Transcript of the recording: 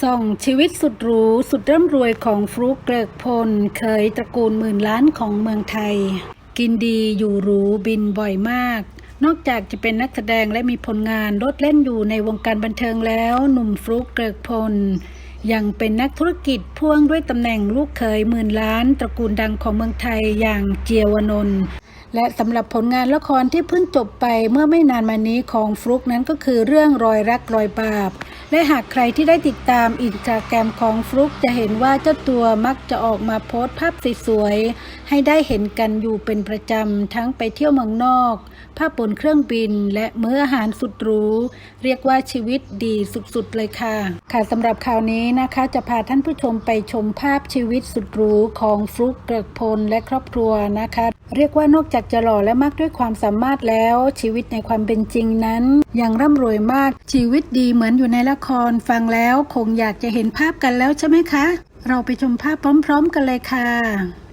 ส่องชีวิตสุดหรู สุดร่ำรวยของฟลุกเกริกพล เคยตระกูลหมื่นล้านของเมืองไทย กินดีอยู่หรูบินบ่อยมาก นอกจากจะเป็นนักแสดงและมีผลงานโลดเล่นอยู่ในวงการบันเทิงแล้ว หนุ่มฟลุกเกริกพล ยังเป็นนักธุรกิจพ่วงด้วยตำแหน่งลูกเขยหมื่นล้าน ตระกูลดังของเมืองไทยอย่างเจียวนนท์ และสำหรับผลงานละครที่เพิ่งจบไปเมื่อไม่นานมานี้ของฟลุกนั้นก็คือเรื่องรอยรักรอยบาป และหากใครที่ได้ติดตามอินสตาแกรมของฟลุกจะเห็นว่าเจ้าตัวมักจะออกมาโพสต์ภาพสวยๆ ให้ได้เห็นกันอยู่เป็นประจำ ทั้งไปเที่ยวเมืองนอก ภาพบนเครื่องบิน และมื้ออาหารสุดหรู เรียกว่าชีวิตดีสุดๆเลยค่ะ ค่ะสำหรับข่าวนี้นะคะจะพาท่านผู้ชมไปชมภาพชีวิตสุดหรูของฟลุกเกริกพลและครอบครัวนะคะ เรียกว่านอกจากจะหล่อและมากด้วยความสามารถแล้ว ชีวิตในความเป็นจริงนั้น ยังร่ำรวยมากชีวิตดีเหมือนอยู่ในละครฟังแล้วคงอยากจะเห็นภาพกันแล้วใช่ไหมคะ เราไปชมภาพพร้อม ๆ กันเลยค่ะ